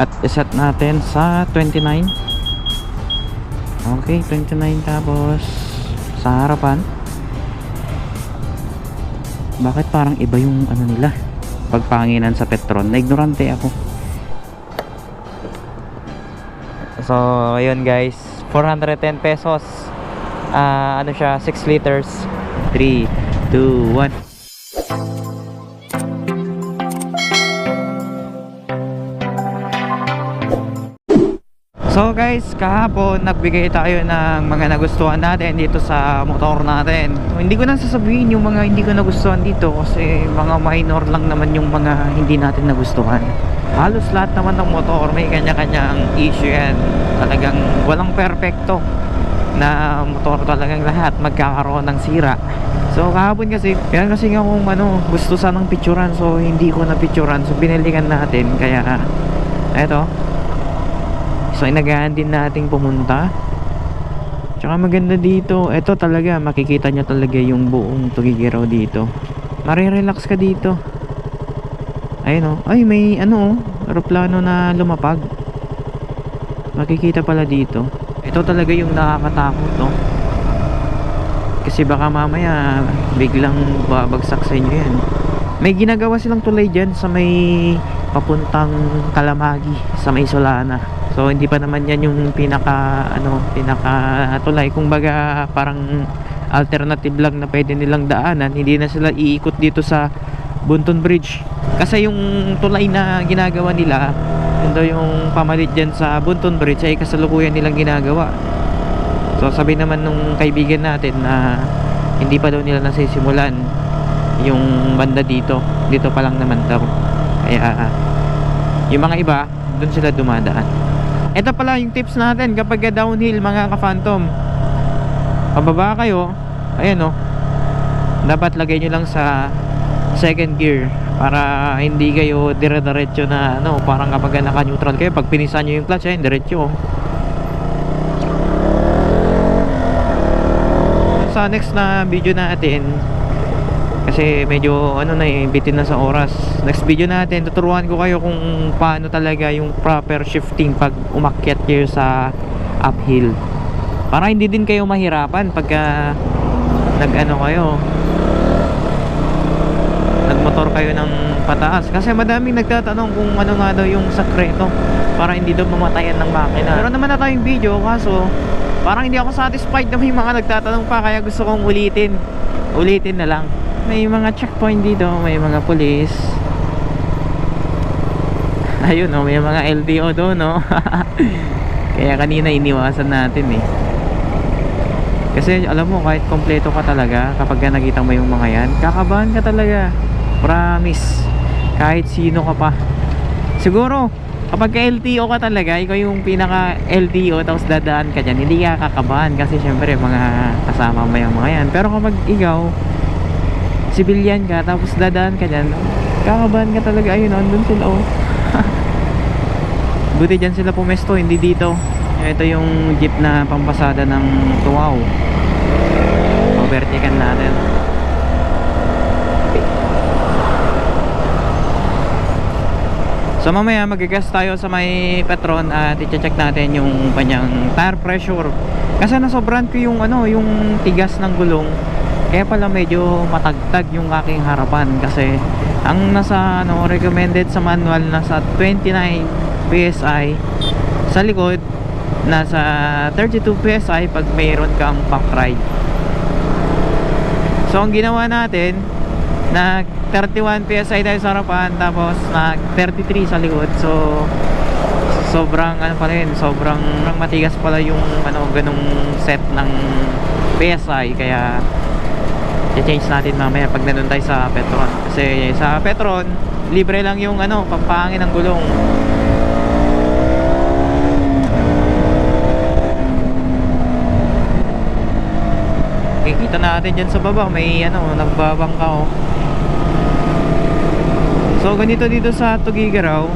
At iset natin sa 29. Okay, 29 tapos sa harapan. Bakit parang iba yung ano nila? Pagpanginan sa Petron. Na-ignorante ako. So, ayun guys. 410 pesos. Ah, ano siya? 6 liters. 3, 2, 1. So guys, kahapon nagbigay tayo ng mga nagustuhan natin dito sa motor natin. Hindi ko na sasabihin yung mga hindi ko nagustuhan dito kasi mga minor lang naman yung mga hindi natin nagustuhan. Halos lahat naman ng motor may kanya-kanyang issue yan. Talagang walang perpekto na motor talagang lahat magkakaroon ng sira. So kahapon kasi, yan kasi nga kung ano, gusto sanang picturean so hindi ko na picturean so binilikan natin kaya eto So inagahan din nating pumunta. Tsaka maganda dito Ito talaga makikita nyo talaga yung buong Tugigiraw dito. Marirelax ka dito. Ayun o Ay may ano oh Aeroplano na lumapag. Makikita pala dito. Ito talaga yung nakakatakot no Kasi baka mamaya Biglang babagsak sa inyo yan. May ginagawa silang tulay dyan Sa may papuntang Kalamagi Sa may Solana So hindi pa naman yan yung pinaka ano, pinaka tulay kung baga parang alternative lang na pwede nilang daanan. Hindi na sila iikot dito sa Bunton Bridge. Kasi yung tulay na ginagawa nila, yun daw yung pamalit dyan sa Bunton Bridge ay kasalukuyan nilang ginagawa. So sabi naman nung kaibigan natin na hindi pa daw nila nasisimulan yung banda dito. Dito pa lang naman daw. Kaya yung mga iba, doon sila dumadaan. Ito pala yung tips natin kapag downhill mga ka-phantom. Pababa kayo, ayan oh. Dapat lagay nyo lang sa second gear para hindi kayo dire-diretso na ano, parang kapag naka-neutral kayo, pag pinisan nyo yung clutch, ayun, diretso. oh. Sa next na video natin, kasi medyo ano na bitin na sa oras. Next video natin tuturuan ko kayo kung paano talaga yung proper shifting pag umakyat kayo sa uphill. Para hindi din kayo mahirapan pagka nag ano kayo. Nagmotor kayo ng pataas. Kasi madaming nagtatanong kung ano nga daw yung sakreto para hindi daw mamatayan ng makina. Meron naman na tayong video kaso parang hindi ako satisfied na may mga nagtatanong pa kaya gusto kong ulitin. Ulitin na lang may mga checkpoint dito may mga police ayun oh, may mga LTO doon no kaya kanina iniwasan natin eh. Kasi alam mo kahit kompleto ka talaga kapag nakita mo yung mga yan kakabahan ka talaga. Promise. Kahit sino ka pa. Siguro kapag ka LTO ka talaga ikaw yung pinaka LTO tapos dadaan ka dyan hindi ka kakabahan. Kasi syempre mga kasama mo yung mga yan. Pero kapag ikaw civilian ka tapos dadaan ka dyan. Kakabahan ka talaga ayun andun sila oh. Buti dyan sila pumesto hindi dito. Ito yung jeep na pampasada ng tuwaw overtaken natin. So mamaya magigas tayo sa may Petron at i-check natin yung kanyang tire pressure. Kasi nasobran ko yung ano, yung tigas ng gulong kaya pala medyo matagtag yung aking harapan kasi ang nasa ano, recommended sa manual nasa 29 PSI sa likod nasa 32 PSI pag mayroon kang back ride. So ang ginawa natin na 31 PSI tayo sa harapan tapos na 33 sa likod. So sobrang ano pa rin sobrang matigas pala yung ano ganung set ng PSI kaya i-change natin mamaya pag nandun tayo sa Petron. Kasi sa Petron libre lang yung ano pampangin ng gulong. Kikita natin dyan sa baba may ano nagbabangka oh. So ganito dito sa Tugigaraw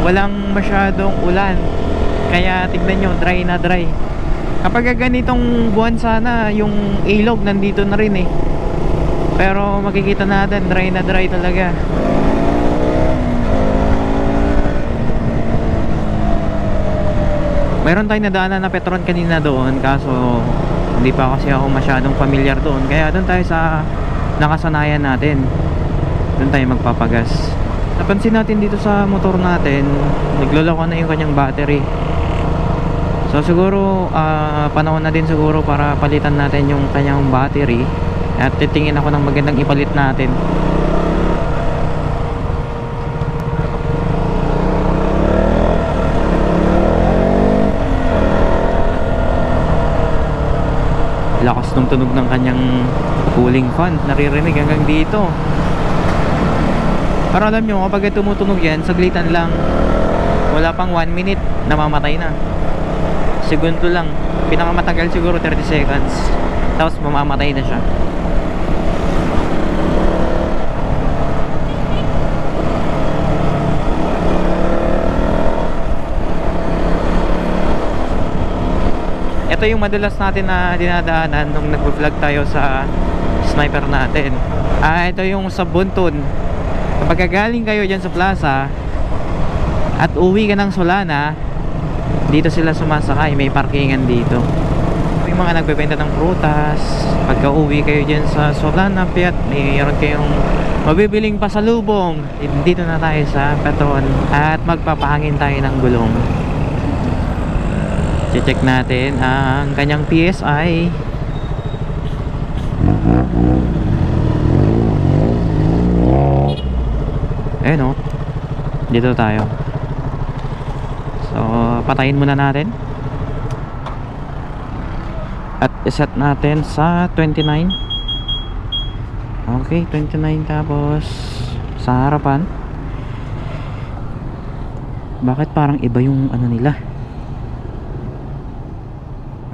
walang masyadong ulan. Kaya tignan nyo dry na dry kapag ganitong buwan sana yung ilog nandito na rin eh pero makikita natin dry na dry talaga Mayroon tayong nadaanan na Petron kanina doon kaso hindi pa kasi ako masyadong familiar doon. Kaya doon tayo sa nakasanayan natin. Doon tayo magpapagas. Napansin natin dito sa motor natin, nagloloko na yung kanyang battery. So siguro ah, panahon na din siguro para palitan natin yung kanyang battery at titingin ako ng magandang ipalit natin. Lakas ng tunog ng kanyang cooling fan. Naririnig hanggang dito. Pero alam nyo, kapag tumutunog yan, saglitan lang. Wala pang 1 minute, namamatay na. Segundo lang. Pinakamatagal siguro 30 seconds. Tapos mamamatay na siya. Ito yung madalas natin na dinadaanan nung nag-vlog tayo sa sniper natin. Ah, ito yung sa Buntun. Kapag galing kayo dyan sa plaza at uwi ka ng Solana, dito sila sumasakay. May parkingan dito. May mga nagbebenta ng prutas. Pagka uwi kayo dyan sa Solana, Piat, mayroon kayong mabibiling pasalubong. Dito na tayo sa Petron at magpapahangin tayo ng gulong. check natin ang kanyang PSI ayun o dito tayo so patayin muna natin. At iset natin sa 29 okay 29 tapos sa harapan. Bakit parang iba yung ano nila?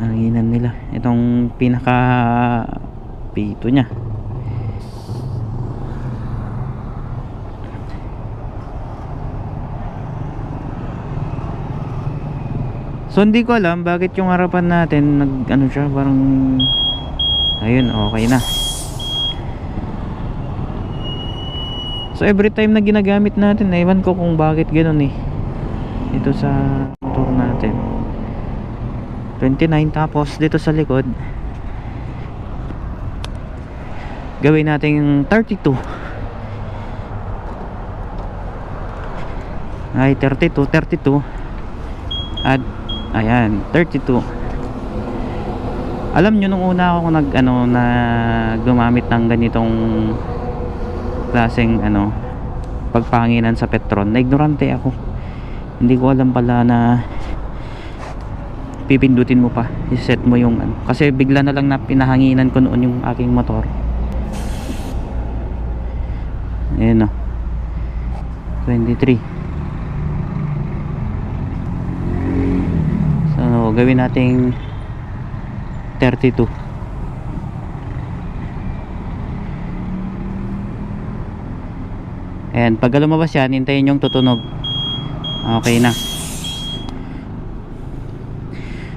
Hanginan nila. Itong pinaka pito nya so hindi ko alam bakit yung harapan natin nag ano siya parang ayun okay na. So every time na ginagamit natin ewan ko kung bakit ganun eh. Ito sa motor natin. 29 tapos dito sa likod. Gawin natin 32 ay 32 32 at ayan 32 alam nyo nung una ako nag ano na gumamit ng ganitong klaseng ano pagpanginan sa Petron na ignorante ako. Hindi ko alam pala na pipindutin mo pa iset mo yung ano. Kasi bigla na lang na pinahanginan ko noon yung aking motor. Ayan o 23 so gawin nating 32 ayan pag lumabas yan hintayin yung tutunog. Okay na.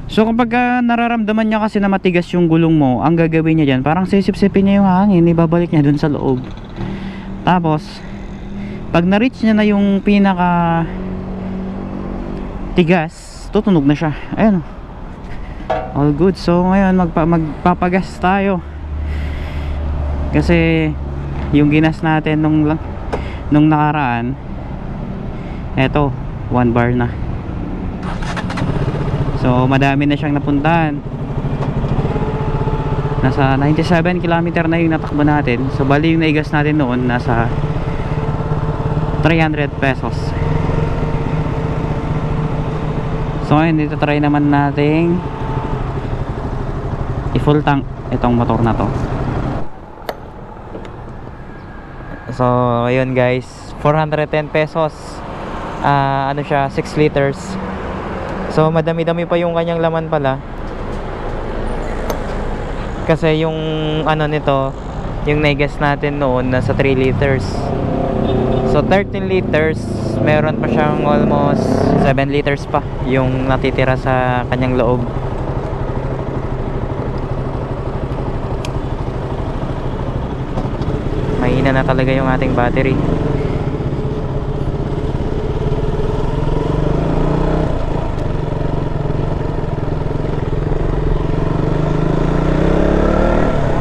So kapag ah, nararamdaman niya kasi na matigas yung gulong mo, ang gagawin niya diyan, parang sisip-sipin niya yung hangin, ibabalik niya dun sa loob. Tapos pag na-reach niya na yung pinaka tigas, tutunog na siya. Ayun. All good. So ngayon magpa magpapagas tayo. Kasi yung ginas natin nung nung nakaraan eto, one bar na. So madami na siyang napuntahan Nasa 97 km na yung natakbo natin So bali yung naigas natin noon Nasa 300 pesos So ngayon dito try naman nating I-full tank itong motor na to. So ayun guys. 410 pesos. Ah, Ano siya 6 liters. So madami-dami pa yung kanyang laman pala. Kasi yung ano nito, yung naigas natin noon nasa 3 liters. So 13 liters, meron pa siyang almost 7 liters pa yung natitira sa kanyang loob. Mahina na talaga yung ating battery.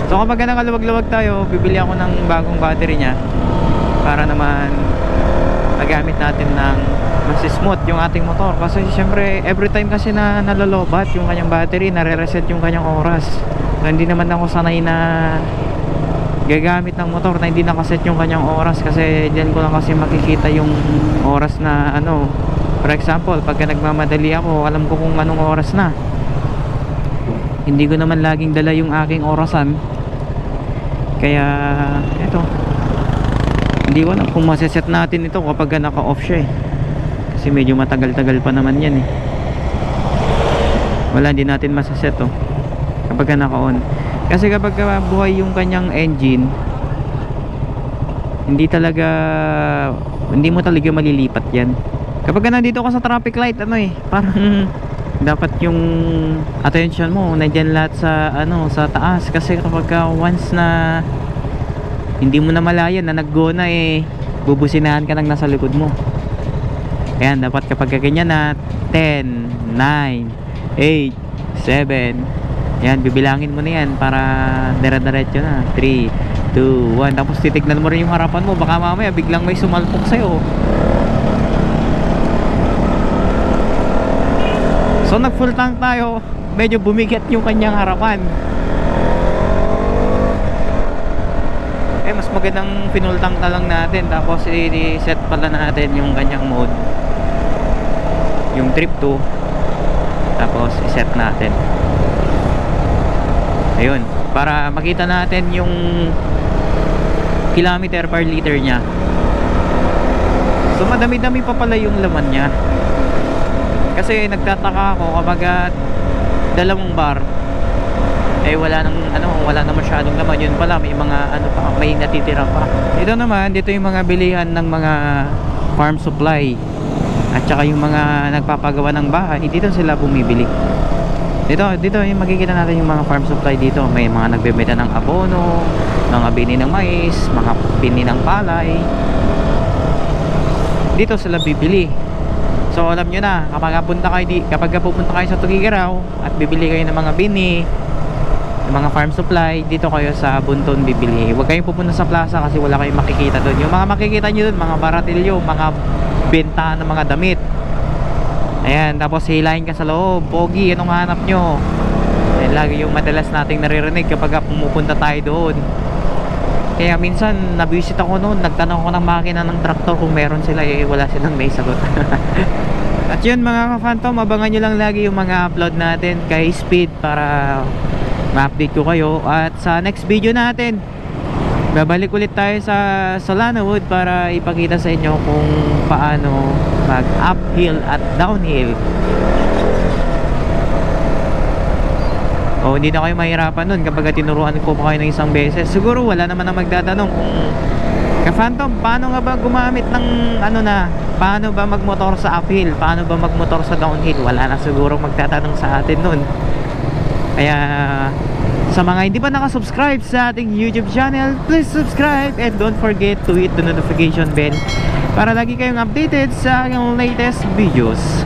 So kapag nakaluwag-luwag tayo, bibili ako ng bagong battery niya para naman magamit natin ng mas smooth yung ating motor. Kasi syempre every time kasi na nalolobat yung kanyang battery nare-reset yung kanyang oras. Hindi naman ako sanay na gagamit ng motor na hindi nakaset yung kanyang oras kasi diyan ko lang kasi makikita yung oras na ano. For example pagka nagmamadali ako alam ko kung anong oras na. Hindi ko naman laging dala yung aking orasan. Kaya eto hindi ko alam kung maseset natin ito kapag naka-off siya eh. Kasi medyo matagal-tagal pa naman yan eh. Wala hindi natin masaset oh. Kapag naka-on. Kasi kapag ka buhay yung kanyang engine hindi talaga hindi mo talaga malilipat yan. Kapag ka nandito ka sa traffic light ano eh parang dapat yung attention mo nandyan lahat sa ano sa taas. Kasi kapag ka once na hindi mo na malaya na nag-go na eh. Bubusinahan ka ng nasa likod mo. Ayan dapat kapag ka ganyan na 10 9 8 7 yan bibilangin mo na yan para dire-diretso na. 3 2 1 tapos titignan mo rin yung harapan mo. Baka mamaya biglang may sumalpok sa'yo. So nag full tank tayo. Medyo bumigat yung kanyang harapan eh mas magandang pinul tank na lang natin. Tapos i-set pala natin yung kanyang mode. Yung trip 2 tapos i-set natin. Ayun. Para makita natin yung kilometer per liter nya so madami-dami pa pala yung laman nya kasi nagtataka ako kapag ah, dalawang bar eh wala nang ano wala na masyadong laman. Yun pala may mga ano pa may natitira pa. Dito naman dito yung mga bilihan ng mga farm supply. At saka yung mga nagpapagawa ng bahay dito sila bumibili. Dito dito yung makikita natin yung mga farm supply dito. May mga nagbebenta ng abono mga bini ng mais mga bini ng palay. Dito sila bibili. So alam nyo na kapag punta kayo di, kapag pupunta kayo sa Tugigaraw at bibili kayo ng mga bini mga farm supply dito kayo sa Bunton bibili. Huwag kayong pupunta sa plaza kasi wala kayong makikita doon. Yung mga makikita nyo doon mga baratilyo mga benta ng mga damit. Ayan tapos hilahin ka sa loob. Pogi anong hanap nyo? Ayan lagi yung madalas nating naririnig kapag pumupunta tayo doon. Kaya minsan nabisit ako noon. Nagtanong ako ng makina ng traktor kung meron sila. Eh wala silang may sagot. At yun mga ka-phantom abangan nyo lang lagi yung mga upload natin kay speed para ma-update ko kayo. At sa next video natin babalik ulit tayo sa Solana Wood para ipakita sa inyo kung paano mag uphill at downhill. O hindi na kayo mahirapan nun kapag tinuruan ko pa kayo ng isang beses. Siguro wala naman ang magtatanong kung ka-phantom paano nga ba gumamit ng ano na paano ba magmotor sa uphill? Paano ba magmotor sa downhill? Wala na siguro magtatanong sa atin nun kaya sa mga hindi pa nakasubscribe sa ating YouTube channel, please subscribe and don't forget to hit the notification bell para lagi kayong updated sa aking latest videos.